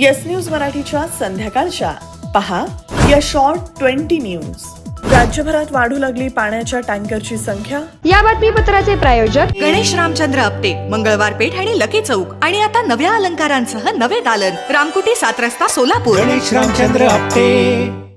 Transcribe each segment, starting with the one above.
Yes news मराठीच्या संध्याकाळच्या. पहा या शॉर्ट ट्वेंटी न्यूज राज्यभरात वाढू लागली पाण्याच्या टँकरची संख्या. या बातमीपत्राचे प्रायोजक गणेश रामचंद्र आपटे मंगळवार पेठ आणि लकी चौक आणि आता नव्या अलंकारांसह नवे दालन. रामकुटी सात रस्ता सोलापूर. गणेश रामचंद्र आपटे.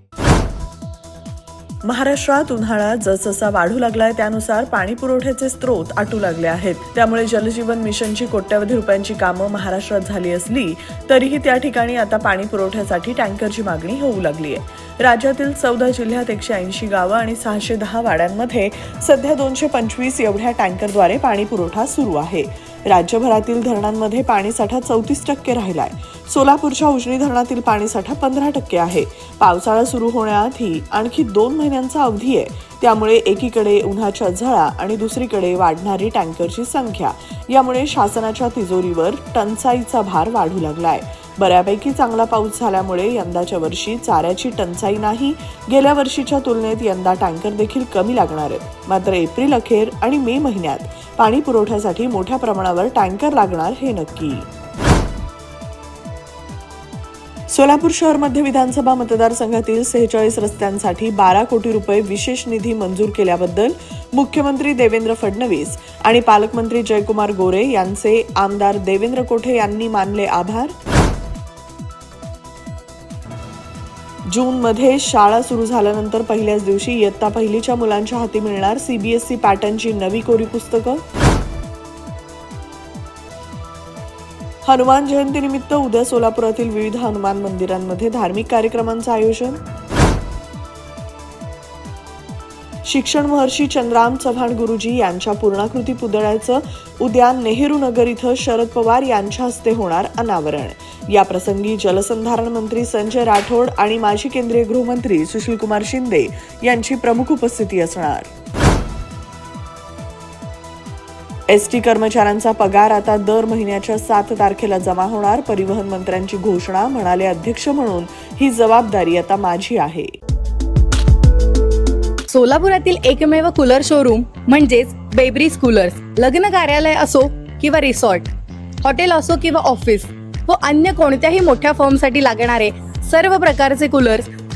महाराष्ट्रात उन्हाळा जसजसा वाढू लागलाय त्यानुसार पाणी पुरवठ्याचे स्रोत आटू लागले आहेत. त्यामुळे जलजीवन मिशनची कोट्यवधी रुपयांची कामं महाराष्ट्रात झाली असली तरीही त्या ठिकाणी आता पाणी पुरवठ्यासाठी टँकरची मागणी होऊ लागली आहे राज्यातील चौदा जिल्ह्यात एकशे ऐंशी गावं आणि सहाशे दहा वाड्यांमध्ये सध्या दोनशे पंचवीस एवढ्या टँकरद्वारे पाणी पुरवठा सुरू आहे. राज्यभरातील धरणांमध्ये पाणीसाठा चौतीस टक्के राहिला आहे सोलापूरच्या उजनी धरणातील पाणीसाठा पंधरा टक्के आहे. पावसाळा सुरू होण्याआधी आणखी दोन महिन्यांचा अवधी आहे. त्यामुळे एकीकडे उन्हाच्या झळा आणि दुसरीकडे वाढणारी टँकरची संख्या. यामुळे शासनाच्या तिजोरीवर टंचाईचा भार वाढू लागलाय. बऱ्यापैकी चांगला पाऊस झाल्यामुळे यंदाच्या वर्षी चाऱ्याची टंचाई नाही. गेल्या वर्षीच्या तुलनेत यंदा टँकर देखील कमी लागणार आहेत. मात्र एप्रिल अखेर आणि मे महिन्यात पाणी पुरवठ्यासाठी मोठ्या प्रमाणावर टँकर लागणार हे नक्की. सोलापूर शहर मध्य विधानसभा मतदारसंघातील सेहेचाळीस रस्त्यांसाठी बारा कोटी रुपये विशेष निधी मंजूर केल्याबद्दल मुख्यमंत्री देवेंद्र फडणवीस आणि पालकमंत्री जयकुमार गोरे यांचे आमदार देवेंद्र कोठे यांनी मानले आभार. जूनमध्ये शाळा सुरू झाल्यानंतर पहिल्याच दिवशी इयत्ता पहिलीच्या मुलांच्या हाती मिळणार सीबीएसई पॅटर्नची नवी कोरी पुस्तकं. हनुमान जयंतीनिमित्त उद्या सोलापुरातील विविध हनुमान मंदिरांमध्ये धार्मिक कार्यक्रमांचं आयोजन. शिक्षण महर्षी चंद्राम चव्हाण गुरुजी यांच्या पूर्णाकृती पुतळ्याचं उद्या नेहरू नगर इथं शरद पवार यांच्या हस्ते होणार अनावरण. याप्रसंगी जलसंधारण मंत्री संजय राठोड आणि माजी केंद्रीय गृहमंत्री सुशीलकुमार शिंदे यांची प्रमुख उपस्थिती असणार. एस टी कर्मचाऱ्यांचा पगार आता दर महिन्याच्या सात तारखेला जमा होणार परिवहन मंत्र्यांची घोषणा म्हणाले अध्यक्ष म्हणून. ही जबाबदारी आता माझी आहे. सोलापुरातील एकमेव कूलर शोरूम म्हणजेच बेब्रीज कूलर्स लग्न कार्यालय असो किंवा रिसॉर्ट हॉटेल असो किंवा ऑफिस व अन्य कोणत्याही मोठ्या फॉर्मसाठी लागणारे सर्व प्रकारचे कूलर्स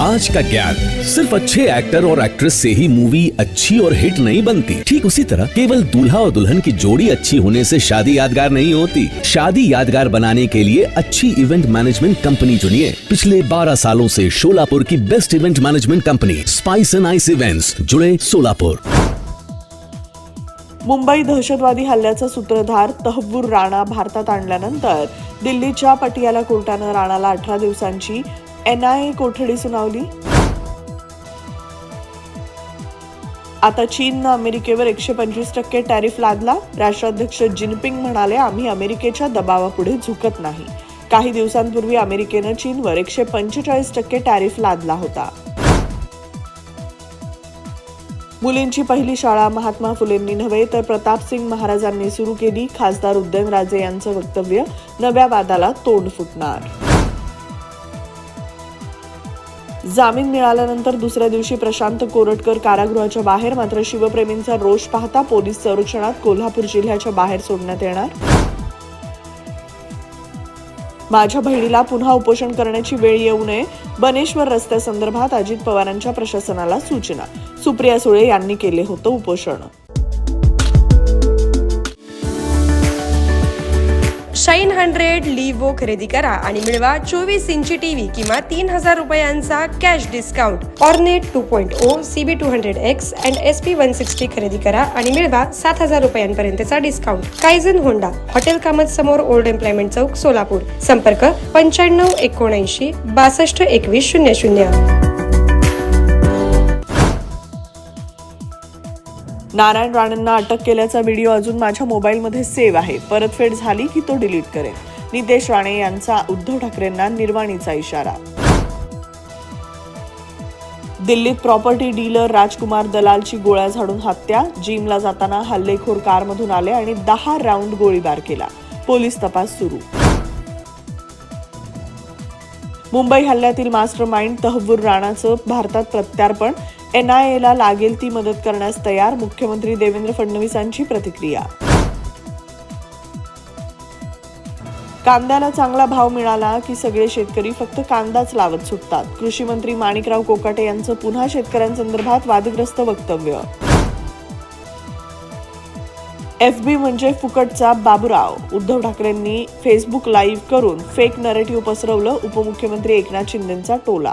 आज का ज्ञान सिर्फ़ अच्छे एक्टर और एक्ट्रेस से ही मूवी अच्छी और हिट नहीं बनती। ठीक उसी तरह केवल दूल्हा और दुल्हन की जोड़ी अच्छी होने से शादी यादगार नहीं होती। शादी यादगार बनाने के लिए अच्छी इवेंट मैनेजमेंट कंपनी चुनिए। पिछले 12 सालों से शोलापुर की best event management company spice and ice events जुड़े सोलापुर मुंबई दहशतवादी हल्ल्याचा सूत्रधार तहबूर राणा भारतात आणल्यानंतर दिल्लीच्या पटियाला कोर्टानं राणाला अठरा दिवसांची एनआयए कोठडी सुनावली आता चीननं अमेरिकेवर एकशे पंचवीस टक्के टॅरिफ लादला. राष्ट्राध्यक्ष जिनपिंग म्हणाले आम्ही अमेरिकेच्या दबावापुढे झुकत नाही. काही दिवसांपूर्वी अमेरिकेनं चीनवर एकशे पंचेचाळीस टक्के टॅरिफ लादला होता. मुलींची पहिली शाळा महात्मा फुलेंनी नव्हे तर प्रतापसिंग महाराजांनी सुरू केली. खासदार उदयनराजे यांचं वक्तव्य नव्या वादाला तोंड फुटणार. जामीन मिळाल्यानंतर दुसऱ्या दिवशी प्रशांत कोरटकर कारागृहाच्या बाहेर मात्र शिवप्रेमींचा रोष पाहता पोलीस संरक्षणात कोल्हापूर जिल्ह्याच्या बाहेर सोडण्यात येणार. माझ्या बहिणीला पुन्हा उपोषण करण्याची वेळ येऊ नये. बनेश्वर रस्त्यासंदर्भात अजित पवारांच्या प्रशासनाला सूचना. सुप्रिया सुळे यांनी केले होतं उपोषण. शाईन हंड्रेड लिवो खरेदी करा आणि मिळवा चोवीस इंची टीव्ही किंवा तीन हजार रुपयांचा cash discount. Ornate two point O C B two hundred X and S P one sixty खरेदी करा आणि मिळवा सात हजार रुपयांपर्यंतचा discount. Kaizen Honda hotel Kamat समोर ओल्ड एम्प्लॉयमेंट चौक सोलापूर. संपर्क पंच्याण्णव एकोणऐंशी बासष्ट एकवीस शून्य शून्य. नारायण राणेंना अटक केल्याचा व्हिडिओ अजून माझ्या मोबाईलमध्ये सेव्ह आहे. परतफेड झाली की तो डिलीट करेन नितेश राणे यांचा उद्धव ठाकरेंना निर्वाणीचा इशारा. दिल्लीत प्रॉपर्टी डीलर राजकुमार दलालची गोळ्या झाडून हत्या. जिमला जाताना हल्लेखोर कारमधून आले आणि दहा राऊंड गोळीबार केला. पोलीस तपास सुरू. मुंबई हल्ल्यातील मास्टर माइंड तहव्वूर राणाचं भारतात प्रत्यार्पण. एनआयएला लागेल ती मदत करण्यास तयार मुख्यमंत्री देवेंद्र फडणवीसांची प्रतिक्रिया. कांद्याला चांगला भाव मिळाला की सगळे शेतकरी फक्त कांदाच लावत सुटतात. कृषी मंत्री माणिकराव कोकाटे यांचं पुन्हा शेतकऱ्यांसंदर्भात वादग्रस्त वक्तव्य. एफ बी म्हणजे फुकटचा बाबूराव. उद्धव ठाकरेंनी फेसबुक लाईव्ह करून फेक नरेटिव्ह पसरवलं उपमुख्यमंत्री एकनाथ शिंदेचा टोला.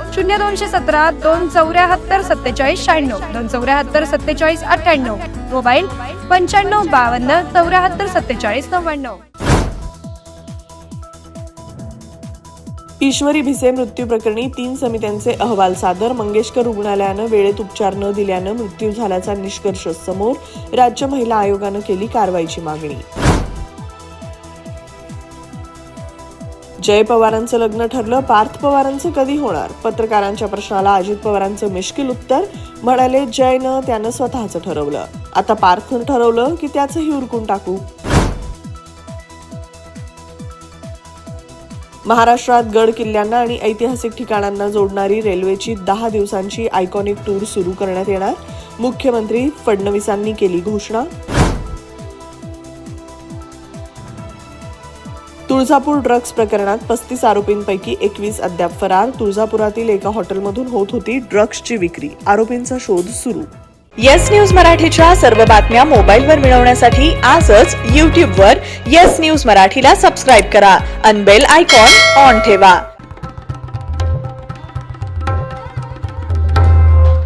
शून्य दोनशे सतरा दोन चौऱ्याहत्तर सत्तेचाळीस शहाण्णव. दोन चौऱ्याहत्तर सत्तेचाळीस अठ्ठ्याण्णव. मोबाईल पंच्याण्णव बावन्न चौऱ्याहत्तर सत्तेचाळीस नव्याण्णव. ईश्वरी भिसे मृत्यू प्रकरणी तीन समित्यांचे अहवाल सादर. मंगेशकर रुग्णालयानं वेळेत उपचार न दिल्यानं मृत्यू झाल्याचा निष्कर्ष समोर राज्य महिला आयोगानं केली कारवाईची मागणी. जय पवारांचं लग्न ठरलं पार्थ पवारांचं कधी होणार? पत्रकारांच्या प्रश्नाला अजित पवारांचं मिश्किल उत्तर. म्हणाले जयनं त्यानं स्वतःचं ठरवलं. आता पार्थनं ठरवलं की त्याचंही उरकून टाकू. महाराष्ट्रात गड किल्ल्यांना आणि ऐतिहासिक ठिकाणांना जोडणारी रेल्वेची दहा दिवसांची आयकॉनिक टूर सुरू करण्यात येणार. मुख्यमंत्री फडणवीसांनी केली घोषणा. तुळजापूर ड्रग्ज प्रकरणात पस्तीस आरोपींपैकी एकवीस अद्याप फरार. तुळजापुरातील एका हॉटेलमधून होत होती ड्रग्जची विक्री. आरोपींचा शोध सुरू. येस न्यूज मराठीच्या सर्व बातम्या मोबाईलवर मिळवण्यासाठी आजच यूट्यूबवर येस न्यूज मराठीला सबस्क्राईब करा. अनबेल आयकॉन ऑन ठेवा.